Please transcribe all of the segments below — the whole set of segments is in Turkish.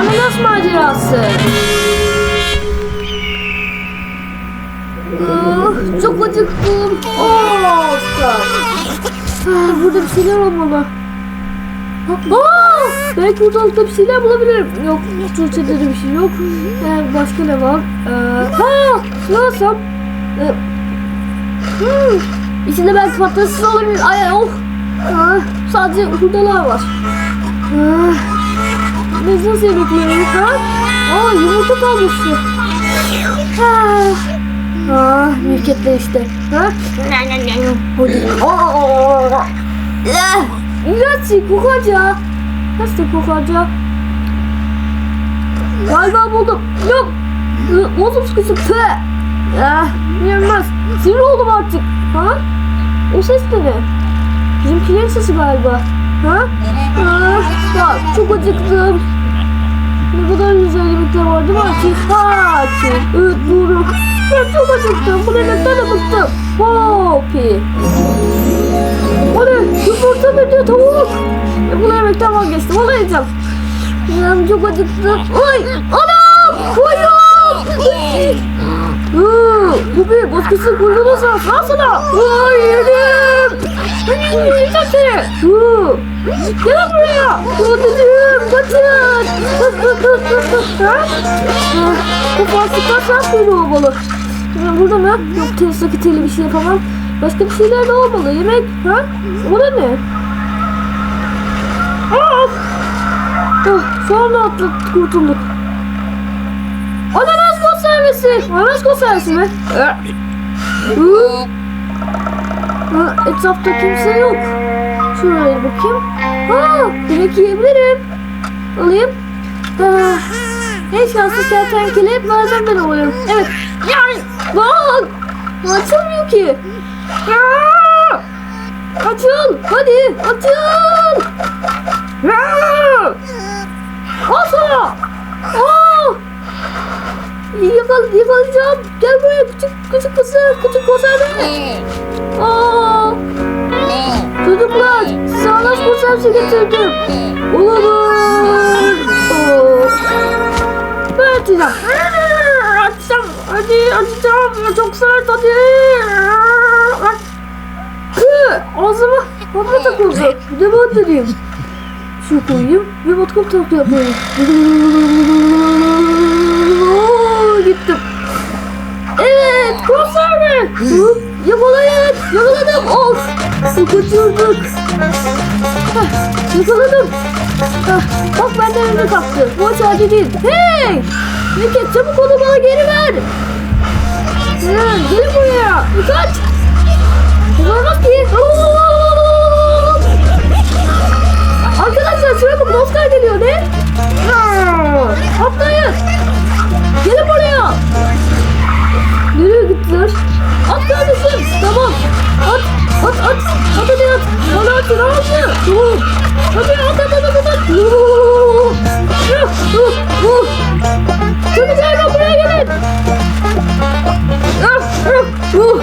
Ananas macerası. Ah, çok acıktım. Oscar. Ah, burada bir şeyler olmalı. Aa, belki ortalıkta bir şeyler bulabilirim. Yok, Tuğçe'de de bir şey yok. Ee, başka ne var? Ee, ha, ne alsam? Ee, hmm, içinde belki patates olabilir. Ay oh. Ah, sadece hurdalar var. Ah, biz nasıl yiyoruz ha? Aa, yumurta kalmıştı. Ah, ah mülketler işte. Ha? Hadi. Aa, Ah, İğrenç kokaca. Nasıl kokaca? Galiba buldum. Yok. Bozum sıkıştı. Pı. Ah, yenmez. Sinir oldum artık. Ha? O ses de ne? Bizimkilerin sesi galiba. Ha? Ah, ya çok acıktım. Ne kadar güzel yemekler var değil mi Açık? Ha Açık. Evet doğru. Ben çok acıktım. Bu yemekten de bıktım. Hopi. O ne? Yumurta bir de tavuk. E, bunu yemekten vazgeçtim. Onu yiyeceğim. Ben çok acıktım. Ay! Anam! Koyun! Bu bir kuyruğuna sağ. Al sana. Ay yedim. Hı. Gel buraya. Ha? Ha, Bu faslıklar sen kuyruğu olmalı. Burada mı? Yok Tesla'ki teli bir şey yapamam. Başka bir şeyler de olmalı. Yemek. Ha? O da ne? Ah! Ah, sonra atlattık kurtulduk. Ananas konservesi. Ananas konservesi mi? Hı? Ha, etrafta kimse yok. Şuraya bakayım. Ha, demek yiyebilirim. Alayım. Ah, en şanslı kertenkele hep bazen ben oluyorum. Evet. Yani. Lan. Açılmıyor ki. Aa! Açıl. Hadi. Açıl. Sana. Aa! Yakal, yakalayacağım. Gel buraya küçük küçük kızı. Küçük konserve. Aa! Çocuklar ananas konservesi getirdim. Olamaz. Ben açacağım. Hadi açacağım. Çok sert hadi. Hı, Ağzıma hafif takıldı. Bir de ben deneyeyim. Şu koyayım ve vodka tatlı yapayım. Sıkıştırdık. Heh, Yakaladım. Heh, Bak benden önce kaptı. Bu aç acı değil. Hey! Meket çabuk onu bana geri ver. Hı, gelin buraya. Kaç. Yakalamaz ki. Arkadaşlar şuraya bakın Oscar geliyor ne? Aa, hadi. Bana at. Ne yaptı? Tamam. Hadi at at at at at. Çocuklar ben buraya gelin. Yuh, yuh.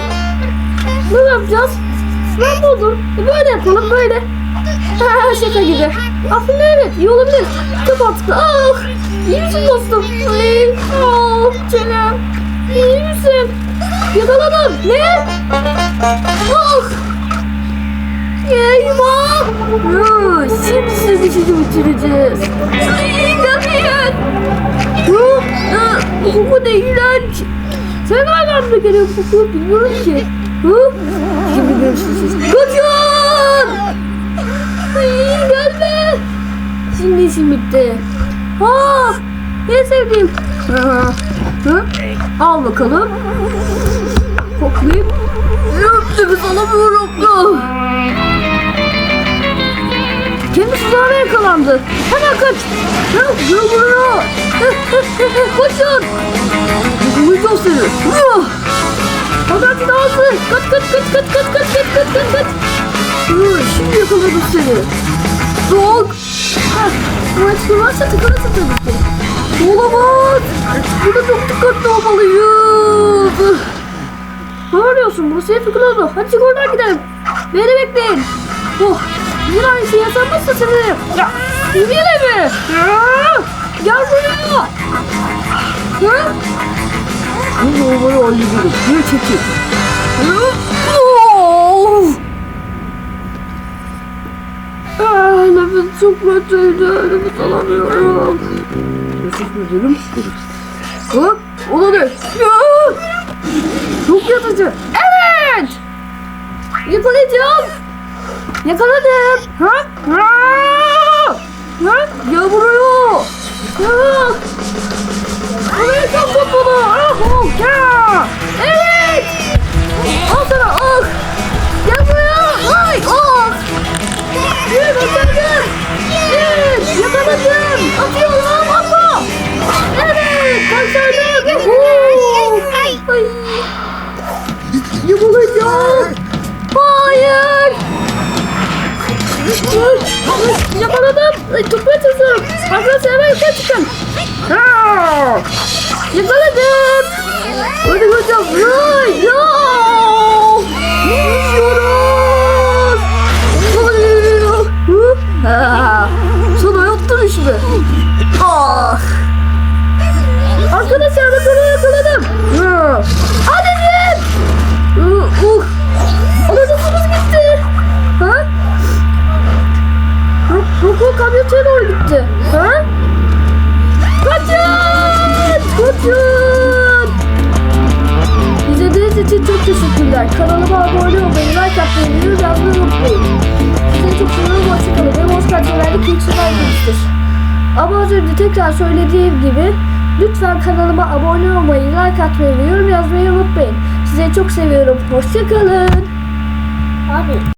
Ne yapacağız? Ben buldum. Böyle yapalım böyle. Ha, Şaka gibi. Aslında evet iyi olabilir. Çok mantıklı. Ah, iyi misin dostum? Ay, ah, canım. İyi misin? Yakaladım. Ne? Ah. Eyvah. Hı, Şimdi sizi bitireceğiz. Gelmeyin. Hı, hı, koku ne iğrenç. Sen nereden de geliyor bu koku bilmiyorum ki. Hı? Şimdi görüşürüz. Kaçın! Ay, gelme. Şimdi işim bitti. Ha, en sevdiğim. Hı. Al bakalım. Koklayayım. Nefes alamıyorum. Ah. Kendi tuzağına yakalandı. Hemen kaç. Ya, gel buraya. Koşun. Yakalayacağım seni. Ah. Hadi daha hızlı. Kaç kaç kaç kaç kaç kaç kaç kaç kaç kaç. Şimdi yakaladım seni. Ama açıklı varsa tabii ki. Olamaz. Burada çok dikkatli olmalıyız. Ne arıyorsun? Burası hep tıkılıyordu. Hadi çık gidelim. Beni bekleyin. Oh. Şey yaşanmazsa seni. Ya. Yine mi? Ya. Gel buraya. Ha? Bu olayı hallederim. Geri çekil. Ah, nefes çok kötüydü. Nefes alamıyorum. Teşekkür ederim. Ha? O da ne? Ya! Çok yatıcı. Evet! Yakalayacağım. Yakaladım. Ha? Ha? Ha? Gel buraya. Ha? Buraya bunu. Ah, oh, ya. Yakaladım. Ay, tutmaya çalışıyorum. Arkadaşlar hemen yukarı çıkın. Ha! Yakaladım. Hadi hocam. Ay, ya. Az önce tekrar söylediğim gibi lütfen kanalıma abone olmayı, like atmayı yorum yazmayı unutmayın. Sizi çok seviyorum. Hoşçakalın. Abi.